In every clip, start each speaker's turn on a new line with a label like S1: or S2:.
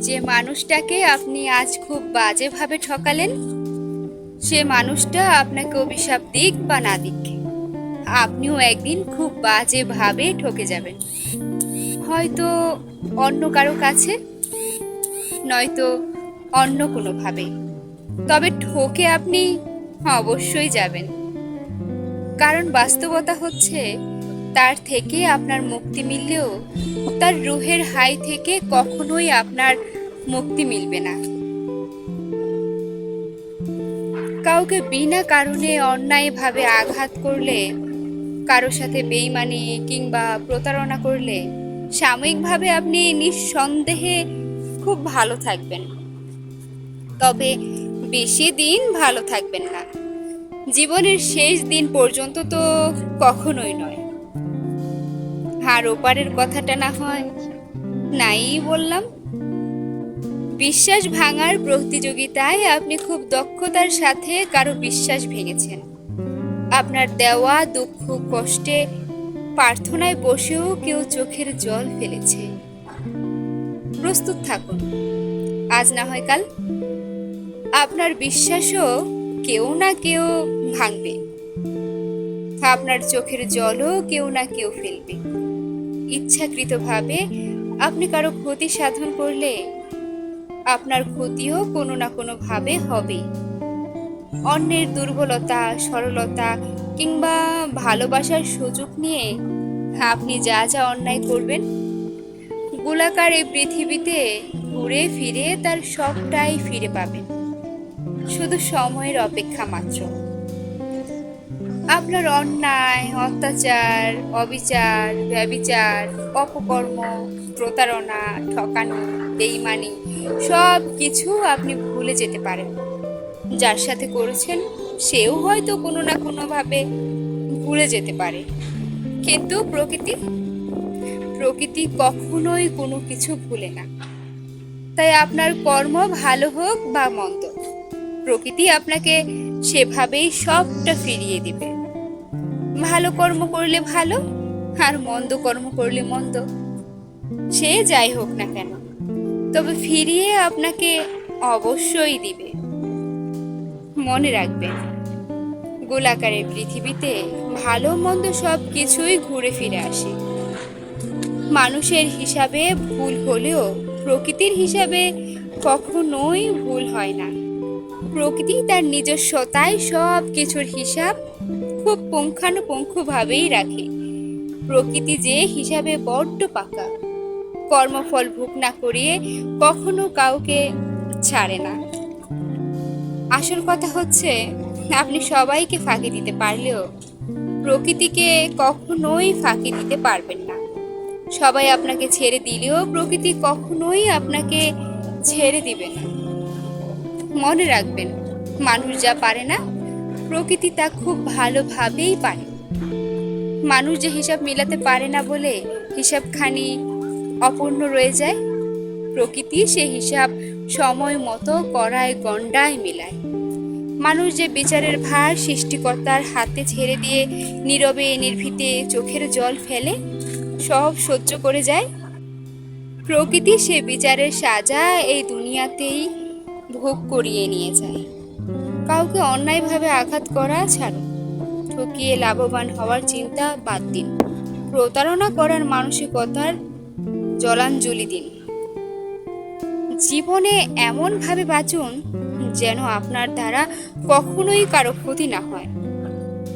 S1: যে মানুষটাকে আপনি আজ খুব বাজেভাবে ঠকালেন, সে মানুষটা আপনাকে অভিশাপ দিক বা না দিক। আপনিও একদিন খুব বাজেভাবে ঠকে যাবেন। হয়তো অন্য কারও কাছে, নয়তো অন্য কোনোভাবে। তবে ঠকে আপনি অবশ্যই যাবেন। কারণ বাস্তবতা হচ্ছে তার থেকে আপনার মুক্তি মিললেও তার রুহের হাই থেকে কখনোই আপনার মুক্তি মিলবে না। কাউকে বিনা কারণে অন্যায়ভাবে আঘাত করলে, কারোর সাথে বেইমানি কিংবা প্রতারণা করলে, সাময়িকভাবে আপনি নিঃসন্দেহে খুব ভালো থাকবেন। তবে বেশি দিন ভালো থাকবেন না। জীবনের শেষ দিন পর্যন্ত তো কখনোই নয়। আর ওপারের কথাটা না হয়। নাই বললাম। বিশ্বাস ভাঙার প্রতিযোগিতায় আপনি খুব দক্ষতার সাথে কারও বিশ্বাস ভেঙেছেন। আপনার দেওয়া দুঃখ, কষ্টে প্রার্থনায় বসেও কেউ চোখের জল ফেলেছে। প্রস্তুত থাকুন। আজ না হয় কাল। আপনার বিশ্বাসও কেউ না কেউ ভাঙবে। আপনার চোখের জলও কেউ না কেউ ফেলবে। ইচ্ছাকৃতভাবে আপনি কারও ক্ষতি সাধন করলে আপনার ক্ষতিও কোনো না কোনো ভাবে হবে। অন্যের দুর্বলতা, সরলতা কিংবা ভালোবাসার সুযোগ নিয়ে আপনি যা যা অন্যায় করবেন, গোলাকার এই পৃথিবীতে ঘুরে ফিরে তার সবটাই ফিরে পাবেন। শুধু সময়ের অপেক্ষা মাত্র। আপনার অন্যায়, অত্যাচার, অবিচার, ব্যবিচার, অপকর্ম, প্রতারণা, ঠকানো, বেইমানি, সব কিছু আপনি ভুলে যেতে পারেন। যার সাথে করেছেন, সেও হয়তো কোনো না কোনোভাবে ভুলে যেতে পারে। কিন্তু প্রকৃতি প্রকৃতি কখনোই কোনো কিছু ভুলে না। তাই আপনার কর্ম ভালো হোক বা মন্দ, প্রকৃতি আপনাকে সেভাবেই সবটা ফিরিয়ে দিবে। ভালো কর্ম করলে ভালো আর মন্দ কর্ম করলে মন্দ। সে যাই হোক না কেন, তবে ফিরিয়ে আপনাকে অবশ্যই দিবে। মনে রাখবেন, গোলাকারের পৃথিবীতে ভালো মন্দ সব কিছুই ঘুরে ফিরে আসে। মানুষের হিসাবে ভুল হলেও প্রকৃতির হিসাবে কখনোই ভুল হয় না। প্রকৃতি তার নিজস্বতায় সব কিছুর হিসাব খুব পুঙ্খানুপুঙ্খভাবেই রাখে। প্রকৃতি যে হিসাবে বড্ড পাকা। কর্মফল ভোগ না করিয়ে কখনো কাউকে ছাড়ে না। আসল কথা হচ্ছে, আপনি সবাইকে ফাঁকি দিতে পারলেও প্রকৃতিকে কখনোই ফাঁকি দিতে পারবেন না। সবাই আপনাকে ছেড়ে দিলেও প্রকৃতি কখনোই আপনাকে ছেড়ে দিবে না। মনে রাখবেন, মানুষ যা পারে না প্রকৃতি তা খুব ভালোভাবেই পারে। মানুষ যে হিসাব মিলাতে পারে না বলে হিসাবখানি অপূর্ণ রয়ে যায়, প্রকৃতি সে হিসাব সময় মতো করায় গণ্ডায় মিলায়। মানুষ যে বিচারের ভার সৃষ্টিকর্তার হাতে ছেড়ে দিয়ে নীরবে, নির্ভীতে চোখের জল ফেলে, সব সহ্য করে যায়। প্রকৃতি সে বিচারের সাজা এই দুনিয়াতেই ভোগ করিয়ে নিয়ে যায়। কাউকে অন্যায়ভাবে আঘাত করা ছাড়ো ঠকিয়ে লাভবান হওয়ার চিন্তা বাদ দিন। প্রতারণা করার মানসিকতার জলাঞ্জলি দিন। জীবনে এমনভাবে বাঁচুন যেন আপনার দ্বারা কখনোই কারও ক্ষতি না হয়।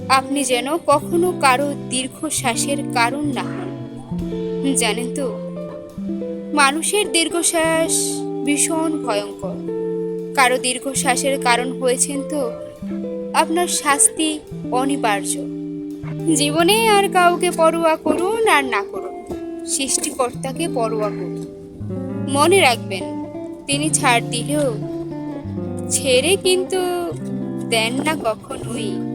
S1: আপনি যেন কখনো কারও দীর্ঘশ্বাসের কারণ না হন। জানেন তো, মানুষের দীর্ঘশ্বাস ভীষণ ভয়ঙ্কর। কারও দীর্ঘশ্বাসের কারণ হয়েছেন তো? আপনার শাস্তি অনিবার্য। জীবনে আর কাউকে পরোয়া করুন আর না করুন। সৃষ্টিকর্তাকে পরোয়া করুন। মনে রাখবেন, তিনি ছাড় দিলেও ছেড়ে কিন্তু দেন না কখনোই।